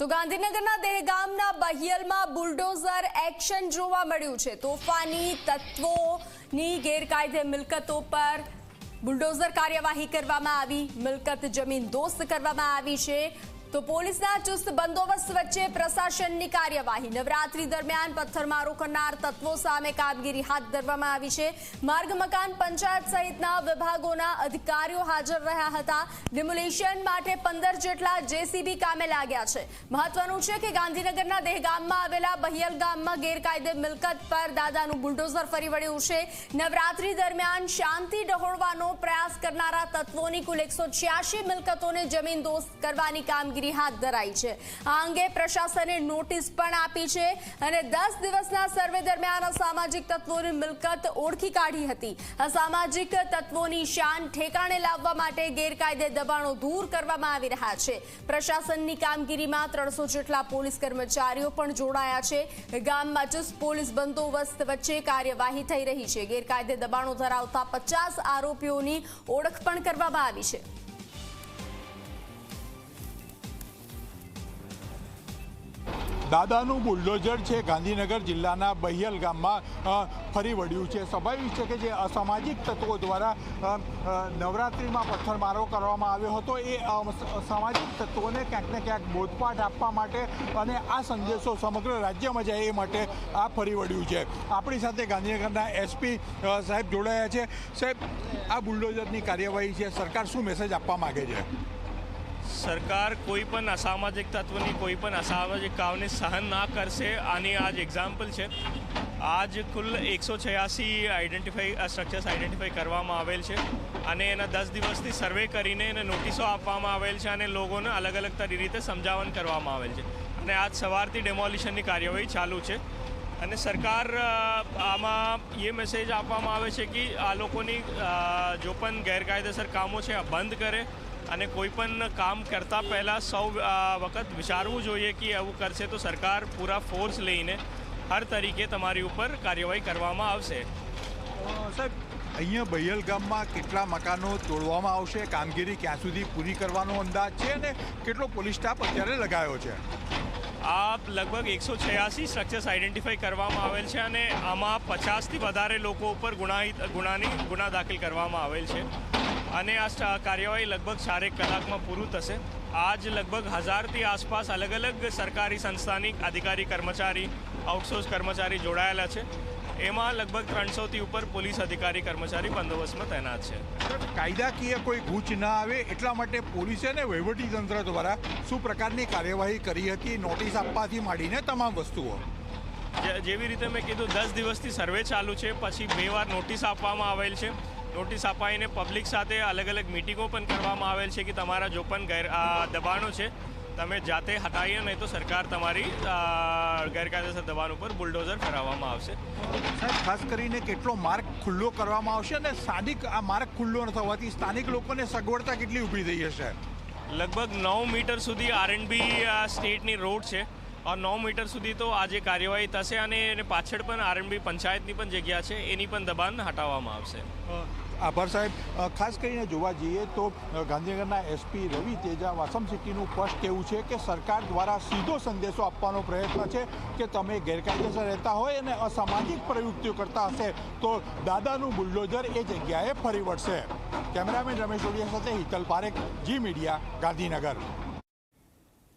તો ગાંધીનગરના દહેગામના બહિયલમાં bulldozer action જોવા મળ્યું છે. તોફાની તત્વોની ગેરકાયદે મિલકતો પર બુલડોઝર કાર્યવાહી કરવામાં આવી, મિલકત જમીન દોસ્ત કરવામાં આવી છે. તો પોલીસના ચુસ્ત બંદોબસ્ત વચ્ચે પ્રશાસનની કાર્યવાહી. નવરાત્રી દરમિયાન પથ્થરમારો કરનાર તત્વો સામે કામગીરી હાથ ધરવામાં આવી છે. માર્ગ, મકાન, પંચાયત સહિતના વિભાગોના અધિકારીઓ હાજર રહ્યા હતા. ડિમોલિશન માટે પંદર જેટલા જેસીબી કામે લાગ્યા છે. મહત્વનું છે કે ગાંધીનગરના દહેગામમાં આવેલા બહિયલ ગામમાં ગેરકાયદે મિલકત પર દાદાનું બુલડોઝર ફરી વળ્યું છે. નવરાત્રી દરમિયાન શાંતિ ડહોળવાનો પ્રયાસ કરનારા તત્વોની કુલ એકસો મિલકતોને જમીન દોસ્ત કરવાની કામગીરી હાથ ધરાઈ છે. આ અંગે પ્રશાસને નોટિસ પણ આપી છે અને દસ દિવસના સર્વે દરમિયાન અસામાજિક તત્વોની મિલકત ઓળખી કાઢી હતી. અસામાજિક તત્વોની શાન ઠેકાણે લાવવા માટે ગેરકાયદે દબાણો દૂર કરવામાં આવી રહ્યા છે. પ્રશાસનની કામગીરીમાં ત્રણસો જેટલા પોલીસ કર્મચારીઓ પણ જોડાયા છે. ગામમાં ચુસ્ત પોલીસ બંદોબસ્ત વચ્ચે કાર્યવાહી થઈ રહી છે. ગેરકાયદે દબાણો ધરાવતા પચાસ આરોપીઓની ઓળખ પણ કરવામાં આવી છે. દાદાનું બુલડોઝર છે. ગાંધીનગર જિલ્લાના બહિયલ ગામમાં ફરી વળ્યું છે. સ્વાભાવિક છે કે જે અસામાજિક તત્વો દ્વારા નવરાત્રિમાં પથ્થરમારો કરવામાં આવ્યો હતો. એ સામાજિક તત્વોને ક્યાંક ને ક્યાંક બોધપાઠ આપવા માટે અને આ સંદેશો સમગ્ર રાજ્યમાં જાય એ માટે આ ફરી વળ્યું છે. આપણી સાથે ગાંધીનગરના એસપી સાહેબ જોડાયા છે. સાહેબ, આ બુલડોઝરની કાર્યવાહી છે. સરકાર શું મેસેજ આપવા માગે છે? સરકાર કોઈ પણ અસામાજિક તત્વની, કોઈ પણ અસામાજિક કામને સહન ના કરશે, આની આજ એક્ઝામ્પલ છે. આજ કુલ એકસો છયાસી આઈડેન્ટિફાઈ સ્ટ્રક્ચર્સ આઈડેન્ટિફાઈ કરવામાં આવેલ છે. અને એના દસ દિવસથી સર્વે કરીને એને નોટિસો આપવામાં આવેલ છે અને લોકોને અલગ અલગ તરી રીતે સમજાવન કરવામાં આવેલ છે. અને આજ સવારથી ડેમોલિશનની કાર્યવાહી ચાલુ છે. અને સરકાર આમાં એ મેસેજ આપવામાં આવે છે કે આ લોકોની જો પણ ગેરકાયદેસર કામો છે, આ બંધ કરે અને કોઈ પણ કામ કરતા પહેલાં સૌ વખત વિચારવું જોઈએ કે એવું કરશે તો સરકાર પૂરા ફોર્સ લઈને હર તરીકે તમારી ઉપર કાર્યવાહી કરવામાં આવશે. સાહેબ અહીંયા બૈયલ ગામમાં કેટલા મકાનો તોડવામાં આવશે કામગીરી ક્યાં સુધી પૂરી કરવાનો અંદાજ છે અને કેટલો પોલીસ સ્ટાફ અત્યારે લગાયો છે? આ લગભગ એકસો છયાસી સ્ટ્રક્ચર્સ આઈડેન્ટિફાઈ કરવામાં આવેલ છે અને આમાં પચાસથી વધારે લોકો ઉપર ગુનાહિત ગુનાની ગુના દાખલ કરવામાં આવેલ છે. અને આ કાર્યવાહી લગભગ ચારેક કલાકમાં પૂરું થશે. આજ લગભગ હજારથી આસપાસ અલગ અલગ સરકારી સંસ્થાની અધિકારી કર્મચારી આઉટસોર્સ કર્મચારી જોડાયેલા છે. એમાં લગભગ ત્રણસોથી ઉપર પોલીસ અધિકારી કર્મચારી બંદોબસ્તમાં તૈનાત છે. કાયદાકીય કોઈ ગૂંચ ના આવે એટલા માટે પોલીસે અને વહીવટીતંત્ર દ્વારા શું પ્રકારની કાર્યવાહી કરી હતી નોટિસ આપવાથી માંડીને તમામ વસ્તુઓ? જે- જેવી રીતે મેં કીધું દસ દિવસથી સર્વે ચાલુ છે પછી બે વાર નોટિસ આપવામાં આવેલ છે. નોટિસ અપાઈને પબ્લિક સાથે અલગ અલગ મિટિંગો પણ કરવામાં આવેલ છે કે તમારા જો પણ ગેર દબાણો છે તમે જાતે હટાવીએ નહીં તો સરકાર તમારી ગેરકાયદેસર દબાણ ઉપર બુલડોઝર કરાવવામાં આવશે. સાહેબ ખાસ કરીને કેટલો માર્ગ ખુલ્લો કરવામાં આવશે અને સ્થાનિક આ માર્ગ ખુલ્લો ન થવાથી સ્થાનિક લોકોને સગવડતા કેટલી ઊભી થઈ હશે? લગભગ નવ મીટર સુધી આરએનબી સ્ટેટની રોડ છે. નવ મીટર સુધી તો આજે કાર્યવાહી થશે અને એને પાછળ પણ આરએનબી પંચાયતની પણ જગ્યા છે, એની પણ દબાણ હટાવવામાં આવશે. આભાર સાહેબ. ખાસ કરીને જોવા જઈએ તો ગાંધીનગરના એસપી રવિ તેજા વાસમ સિટીનું સ્પષ્ટ કહેવું છે કે સરકાર દ્વારા સીધો સંદેશો આપવાનો પ્રયત્ન છે કે તમે ગેરકાયદેસર રહેતા હોય અને અસામાજિક પ્રવૃત્તિઓ કરતા હશે તો દાદાનું બુલડોઝર એ જગ્યાએ ફરી વળશે. કેમેરામેન રમેશ ઓડિયા સાથે હિતલ પારેખ, જી મીડિયા, ગાંધીનગર.